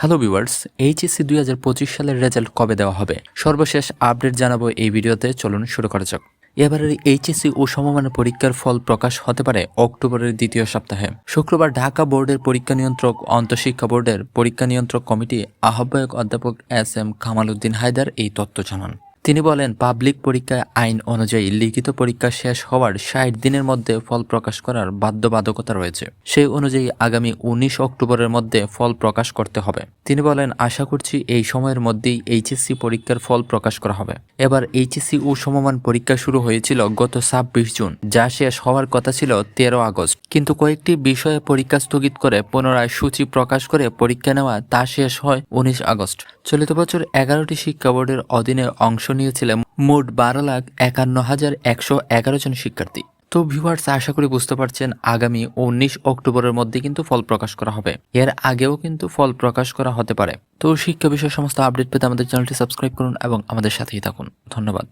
Hello viewers, HSC দুই হাজার পঁচিশ সালের রেজাল্ট কবে দেওয়া হবে? সর্বশেষ আপডেট জানাব এই ভিডিওতে, চলুন শুরু করা যাক। এবারের এইচএসসি ও সমমানের পরীক্ষার ফল প্রকাশ হতে পারে অক্টোবরের দ্বিতীয় সপ্তাহে। শুক্রবার ঢাকা বোর্ডের পরীক্ষা নিয়ন্ত্রক, অন্তঃশিক্ষা বোর্ডের পরীক্ষা নিয়ন্ত্রক কমিটি আহ্বায়ক অধ্যাপক এস এম কামাল উদ্দিন হায়দার এই তথ্য জানান। তিনি বলেন, পাবলিক পরীক্ষায় আইন অনুযায়ী লিখিত পরীক্ষা শেষ হওয়ার ষাট দিনের মধ্যে ফল প্রকাশ করার বাধ্যবাধকতা রয়েছে। সেই অনুযায়ী আগামী উনিশ অক্টোবরের মধ্যে ফল প্রকাশ করতে হবে। তিনি বলেন, আশা করছি এই সময়ের মধ্যেই এইচএসসি পরীক্ষার ফল প্রকাশ করা হবে। এবার এইচএসসি ও সমমান পরীক্ষা শুরু হয়েছিল গত ছাব্বিশ জুন, যা শেষ হওয়ার কথা ছিল তেরো আগস্ট। কিন্তু কয়েকটি বিষয়ে পরীক্ষা স্থগিত করে পুনরায় সূচি প্রকাশ করে পরীক্ষা নেওয়া তা শেষ হয় উনিশ আগস্ট। চলিত বছর এগারোটি শিক্ষা বোর্ডের অধীনে অংশ নিয়েছিলেন মোট বারো লাখ একান্ন হাজার একশো এগারো জন শিক্ষার্থী। তো ভিউয়ার্স আশা করি বুঝতে পারছেন, আগামী উনিশ অক্টোবরের মধ্যে কিন্তু ফল প্রকাশ করা হবে। এর আগেও কিন্তু ফল প্রকাশ করা হতে পারে। তো শিক্ষা বিষয়ে সমস্ত আপডেট পেতে আমাদের চ্যানেলটি সাবস্ক্রাইব করুন এবং আমাদের সাথেই থাকুন। ধন্যবাদ।